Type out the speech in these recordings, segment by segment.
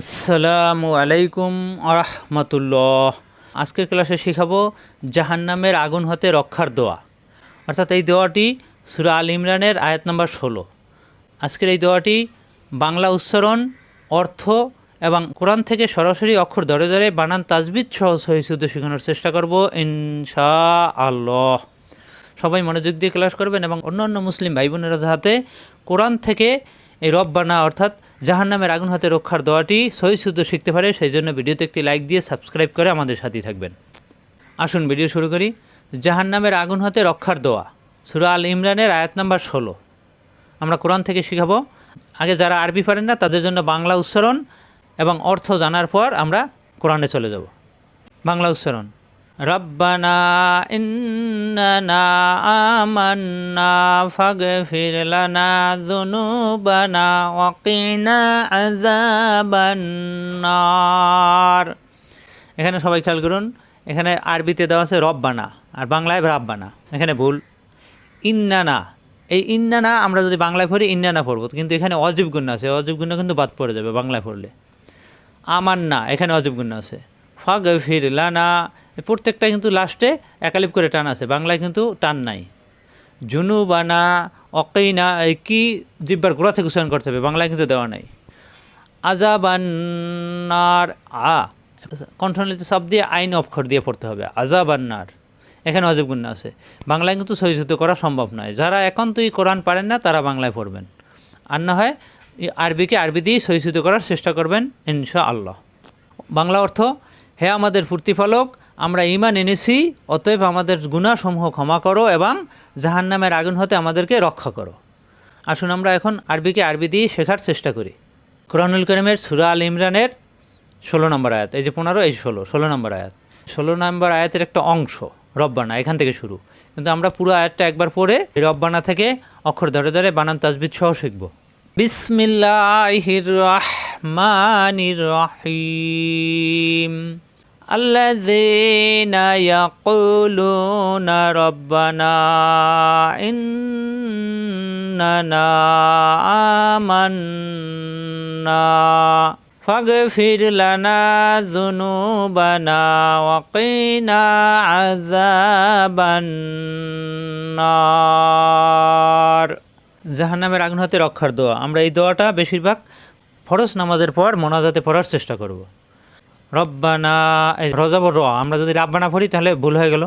আসসালামু আলাইকুম আরহামতুল্লাহ। আজকের ক্লাসে শেখাবো জাহান্নামের আগুন হতে রক্ষার দোয়া। অর্থাৎ এই দোয়াটি সুরা আল ইমরানের আয়াত নম্বর ষোলো। আজকের এই দোয়াটি বাংলা উচ্চারণ, অর্থ এবং কোরআন থেকে সরাসরি অক্ষর ধরে ধরে বানান তাজবিদ সহ সহিশুদ্ধ শেখানোর চেষ্টা করব ইনশা আল্লাহ সবাই মনোযোগ দিয়ে ক্লাস করবেন এবং অন্য অন্য মুসলিম ভাই বোনেরা যাহাতে কোরআন থেকে এই রব বানা, অর্থাৎ জাহান্নামের আগুন হাতে রক্ষার দোয়াটি সহি শুদ্ধ শিখতে পারে, সেই জন্য ভিডিওতে একটি লাইক দিয়ে সাবস্ক্রাইব করে আমাদের সাথেই থাকবেন। আসুন ভিডিও শুরু করি। জাহান্নামের আগুন হাতে রক্ষার দোয়া, সুরা আল ইমরানের আয়াত নাম্বার ষোলো। আমরা কোরআন থেকে শিখাবো। আগে যারা আরবি পারেন না, তাদের জন্য বাংলা উচ্চারণ এবং অর্থ জানার পর আমরা কোরআনে চলে যাব। বাংলা উচ্চারণ। রব্বানা ইন্নানা আমান্না ফাগফির লানা যুনুবানা ওয়া কিনা আযাবান্নার। এখানে সবাই খেয়াল করুন, এখানে আরবিতে দেওয়া আছে রব্বানা আর বাংলায় রাব্বানা। এখানে ভুল। ইন্নানা, এই ইন্নানা আমরা যদি বাংলায় পড়ি, ইন্নানা পড়ব। কিন্তু এখানে অজীব গুণ আছে, অজীব গুণ কিন্তু বাদ পড়ে যাবে বাংলায় পড়লে। আমার না এখানে অজীব গুণ আছে। ফাগ ফির লানা প্রত্যেকটা কিন্তু লাস্টে একালিপ করে টান আছে, বাংলায় কিন্তু টান নাই। জুনু বানা এই কি জিব্বার গোড়া থেকে উচ্চারণ করতে হবে, বাংলায় কিন্তু দেওয়া নাই। আজাবান্নার, আ কণ্ঠনীতি শব্দ দিয়ে আইন অক্ষর দিয়ে পড়তে হবে, আজাবান্নার। এখানে অজীব গুণ আছে। বাংলায় কিন্তু সহিষ্ণুত করা সম্ভব নয়। যারা একান্তই কোরআন পারেন না, তারা বাংলায় পড়বেন। আর না হয় আরবিকে আরবি দিয়েই সহিষ্ণুত করার চেষ্টা করবেন ইনশা আল্লাহ বাংলা অর্থ, হে আমাদের প্রতিফলক আমরা ইমান এনেছি, অতএব আমাদের গুণাসমূহ ক্ষমা করো এবং জাহান্নামের আগুন হতে আমাদেরকে রক্ষা করো। আসুন আমরা এখন আরবিকে আরবি দিয়ে শেখার চেষ্টা করি। কোরআনুল করিমের সুরা আল ইমরানের ষোলো নম্বর আয়াত, এই যে পনেরো, এই ষোলো ষোলো নম্বর আয়াত। ষোলো নম্বর আয়াতের একটা অংশ, রব্বানা, এখান থেকে শুরু। কিন্তু আমরা পুরো আয়াতটা একবার পড়ে রব্বানা থেকে অক্ষর ধরে ধরে বানান তাজবিদ সহ শিখব। বিসমিল্লাহির রহমানির রহিম। الذين يقولون ربنا إننا آمنا فاغفر لنا ذنوبنا وقنا عذاب النار জাহান্নামের আগুন হতে রক্ষার দোয়া আমরা এই দোয়াটা বেশিরভাগ ফরজ নামাজের পর মোনাজাতে পড়ার চেষ্টা করব রব্বানা রজাবর র আমরা যদি রাব্বানা পড়ি তাহলে ভুল হয়ে গেল।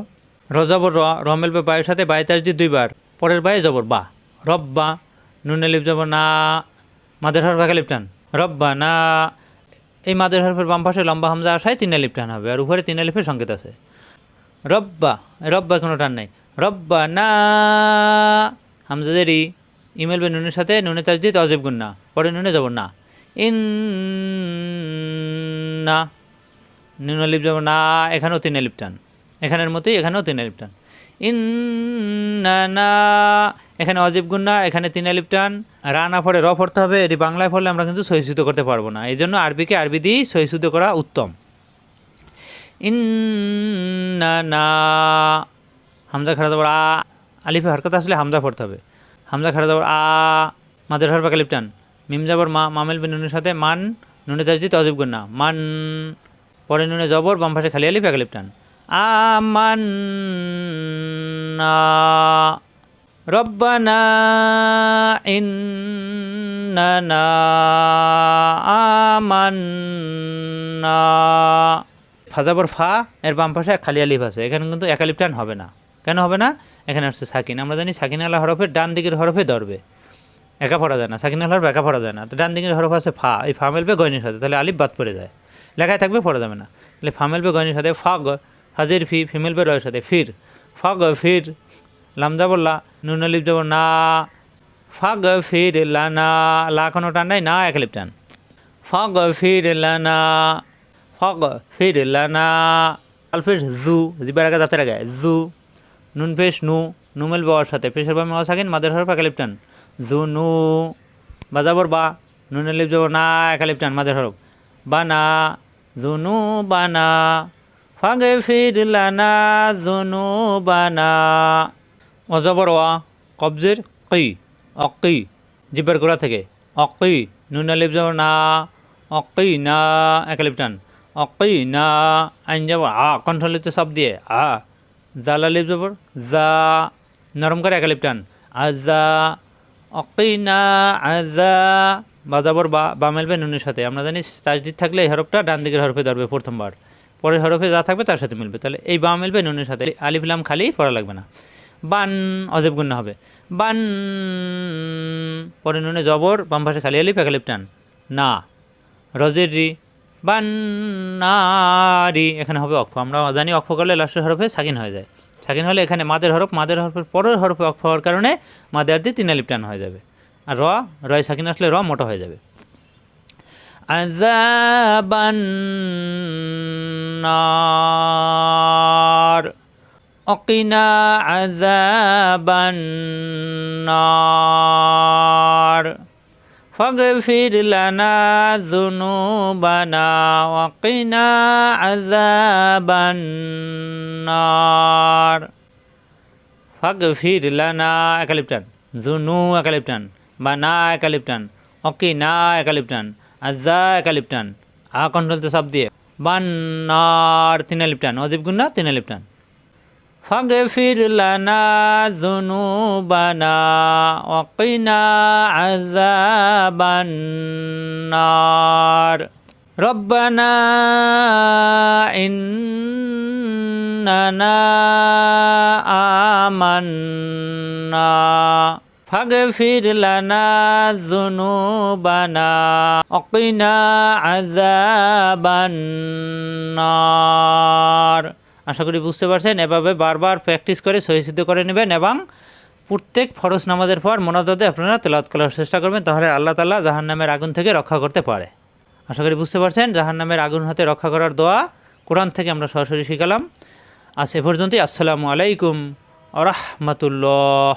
রজাবর র র মিলবে বায়ের সাথে বায়ে তার দুইবার, পরের বায়ে জবর বা রব্বা, নুনে লিপ যাব না, মাদের হর ভাগে লিপটান। রব্বা না এই মাদের হরফের বাম পাশে লম্বা হামজা আসায় তিন লিপ টান হবে, আর উপরে তিন লিপের সংকেত আছে। রব্বা রব্বা কোনো টান নাই। রব্বা না হামজাদেরই ইমেল বে নুনের সাথে, নুনে তাজদিদ অজীব গুণ না, পরে নুনে যাব না। ইন না নুন লিপ যাব না, এখানেও তিন লিপ টান এখানের মতোই, এখানেও তিন লিপ টান ইন না, এখানে অজীব গুন্না এখানে তিন লিপ টান রা না পড়ে, র পড়তে হবে, এটি বাংলায় পড়লে আমরা কিন্তু সহিষ্ণুত করতে পারব না। এই জন্য আরবিকে আরবি দিয়েই সহিষ্ণুত করা উত্তম। ইন না, হামজা খারা যাবার আ, আলিফে হরকত আসলে হামজা পড়তে হবে। হামজা খারা যাবার আ, মাদের হর পাকা লিপটান। মিম যাবর মা, মামেল বিন নুনের সাথে মান নুনে তাজি তজিব গুন্না মান পরে নুনে জবর, বাম পাশে খালি আলিফ, একা লিপটান আমান রব্বানা ইন্নানা আমান্না। ফাজাবর ফা, এর বাম পাশে খালি আলিফ আছে। এখানে কিন্তু একালিপ টান হবে না। কেন হবে না? এখানে আসছে সাকিন। আমরা জানি সাকিন আলা হরফের ডান দিকের হরফে ধরবে। একা পড়া যায় না। সাকিন আল হরফ একা পড়া যায় না। তো ডান দিকের হরফ আছে ফা। এই ফা মেলবে গয়নির সাথে। তাহলে আলিফ বাদ পড়ে যায়। লেখায় থাকবে, পড়া যাবে না। তাহলে ফা মেলবে গয়নির সাথে ফা গ হাজির ফি ফিমেল বে রয়ের সাথে ফির। ফা গ ফির, লাম যাবর লা, নুন আলিফ যাব না। ফা গ ফির লানা লা কোনো টান নাই, না, এক আলিফ টান। ফা গ ফির লানা ফা গ ফির লানা আলফির জু জিবার আগে দাঁতের আগে, জু, নুন, পেশ, নু, নুমেল বাবার সাথে, পেশের বামে থাকেন মাদের হরফ একালিপ টান। জু, নু বাজাবর বা, নুন, লিপ যাব না একালিপ টান, মাদের হরফ। বানা জুনু বানা ফাগে ফির লানা জুনু বানা অজবর ওয়া, কবজের কই অকি জিব্বার গোড়া থেকে, অকি, নুন লিপ যাব না অকিনা একালিপ টান অকিনা আইন যাব আ, কণ্ঠলিত সব দিয়ে, আ জালালিপ যাবর যা নরম করে একালিপ টান আজা অকিনা আজা বাজাবর বা বা মেলবে নুনের সাথে। আমরা জানি তাজদিদ থাকলে এই হরফটা ডান দিকের হরফে ধরবে প্রথমবার। পরের হরফে যা থাকবে তার সাথে মিলবে। তাহলে এই বা মিলবে নুনের সাথে। আলিফলাম খালি পড়া লাগবে না। বান অজেব গুণ হবে। বান পরে নুনে জবর, বাম পাশে খালি আলিফ একালিপ টান। না। রজের রি। বান নারি এখানে হবে অক্ষ। আমরা জানি অক্ষ করলে লাস্টের হরফে সাকিন হয়ে যায়। সাকিন হলে এখানে মাদের হরফ, মাদের হরফের পরের হরফে অক্ষ হওয়ার কারণে মাদের দিয়ে তিন আলিপ টান হয়ে যাবে। আর র রয় সাকিন আসলে র মোটা হয়ে যাবে আজাবান নার অকিনা আজাবান নার فاغفر لنا ذنوبنا وقنا عذاب النار ফাগফির লানা একালিপটান জুনু একালিপটান বানা একালিপটান অকিনা একালিপটান আজা একালিপটান, আ কন্ট্রোল তো সব দিয়ে বান্নার তিনালিপটান, অজীব গুন্না তিনালিপটান। ফাগফির লানা যুনুবানা ওয়াকিনা আযাবান নার রব্বানা ইন্নানা আমান্না। ফাগফির লানা যুনুবানা ওয়াকিনা আযাবান নার আশা করি বুঝতে পারছেন, এভাবে বারবার প্র্যাকটিস করে সহিষ্ণু করে নেবেন এবং প্রত্যেক ফরজ নামাজের পর মনাদতে আপনারা তেলাওয়াত করার চেষ্টা করবেন, তাহলে আল্লাহ তালা জাহান নামের আগুন থেকে রক্ষা করতে পারে। আশা করি বুঝতে পারছেন জাহান নামের আগুন হাতে রক্ষা করার দোয়া কোরআন থেকে আমরা সরাসরি শিখালাম। আজ এ পর্যন্তই, আসসালামু আলাইকুম আ রহমতুল্লাহ।